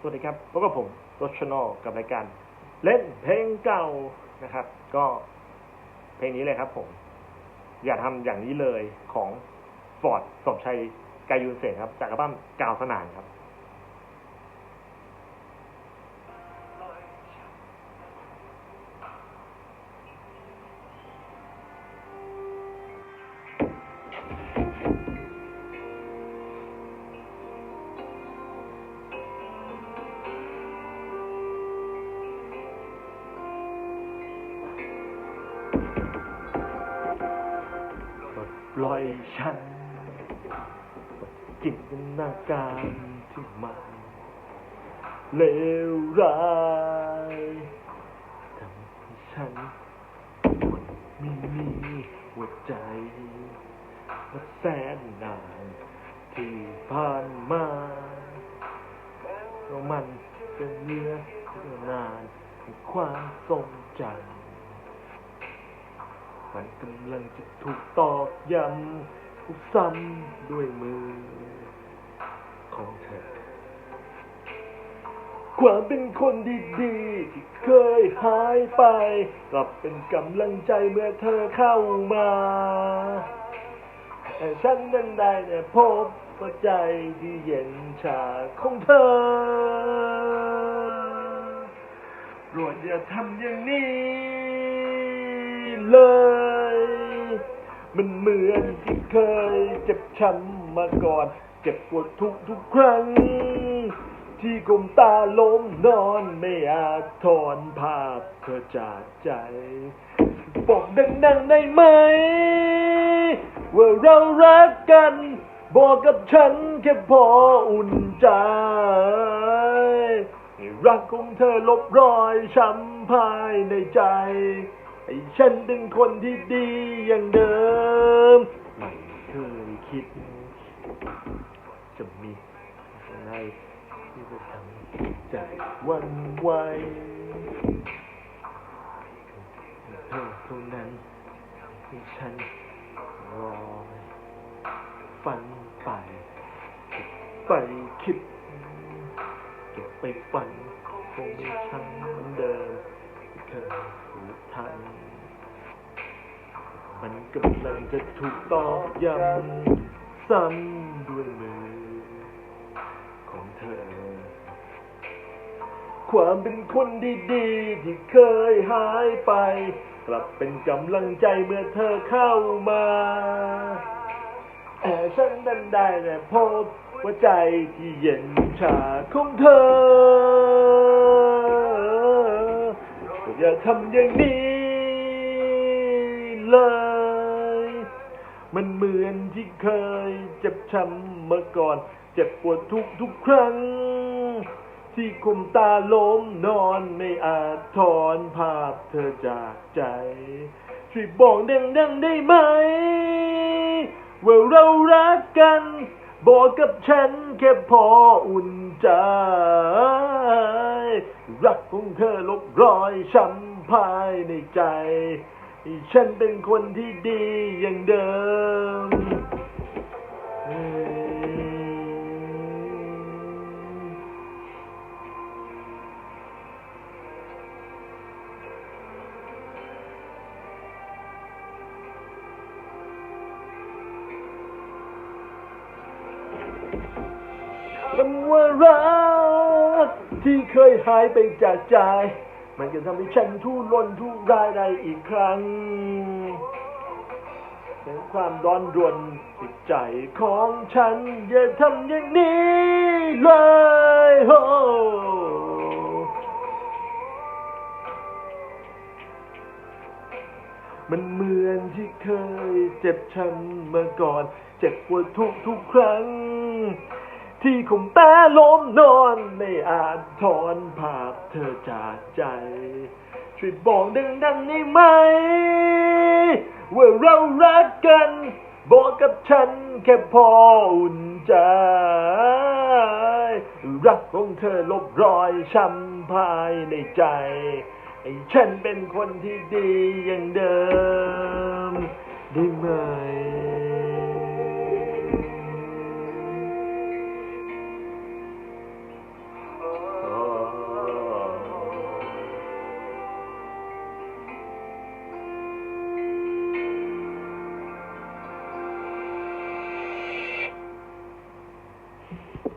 สวัสดีครับพบกับผมรชนอกับรายการ เล่นเพลงเก่านะครับ ก็เพลงนี้เลยครับผม อย่าทำอย่างนี้เลยของฟอร์ดสมชัยกายุนเสกครับ จากอัลบั้มกาวสนานครับ ปล่อยฉัน จินตนาการที่มันเลวร้ายทำให้ฉันไม่มีหัวใจมาแสนนานที่ผ่านมาเพราะมันเป็นเนื้อนานในความทรงจำ มันกำลังจะถูกตอกย้ำถูกซ้ำด้วยมือ ของเธอ ความเป็นคนดีๆ ที่เคยหายไป กลับเป็นกำลังใจเมื่อเธอเข้ามาแต่ฉันนั้นได้แต่พบว่าใจที่เย็นชาของเธอโปรดอย่าทำอย่างนี้ เลย มันเหมือนที่เคยเจ็บช้ำมาก่อน เจ็บปวดทุกทุกครั้ง ที่กลมตาล้มนอนไม่อาจถอนภาพเธอจากใจ บอกดังๆได้ไหม ว่าเรารักกัน บอกกับฉันแค่พออุ่นใจรักของเธอลบรอยช้ำภายในใจ ให้ฉันเป็นคนที่ดีอย่างเดิม ไม่เคยคิด จะมีอะไรที่จะทำใจวันไหวเธอเท่านั้นที่ฉันรอฝันไปไปคิด เก็บไปฝันคงไม่ช่างเหมือนเดิม เคยผูกพัน มันกำลังจะถูกตอกย้ำซ้ำด้วยมือ ของเธอ ความเป็นคนดีๆ ที่เคยหายไป กลับเป็นกำลังใจเมื่อเธอเข้ามาแต่ฉันนั้นได้แต่พบว่าใจที่เย็นชาของเธอ อย่าทำอย่างนี้เลย มันเหมือนที่เคยเจ็บช้ำมาก่อน เจ็บปวดทุกทุกๆครั้ง ที่คุมตาล้มนอนไม่อาจถอนภาพเธอจากใจ ช่วยบอกดังๆได้ไหม ว่าเรารักกัน บอกกับฉันแค่พออุ่นใจ รักของเธอลบรอยช้ำภายในใจ ฉันเป็นคนที่ดีอย่างเดิม คำว่ารัก ที่เคยหายไปจากใจ มันจะทำให้ฉันทุรนทุรายได้อีกครั้งเป็นความร้อนรนจิตใจของฉัน อย่าทำอย่างนี้เลยโฮมันเหมือนที่เคยเจ็บช้ำมาก่อน เจ็บปวดทุกทุกครั้ง ที่คงแต่ล้มนอนไม่อาจถอนภาพเธอจากใจ ช่วยบอกดังๆได้ไหม ว่าเรารักกัน บอกกับฉันแค่พออุ่นใจ รักของเธอลบรอยช้ำภายในใจให้ฉันเป็นคนที่ดีอย่างเดิม ได้ไหม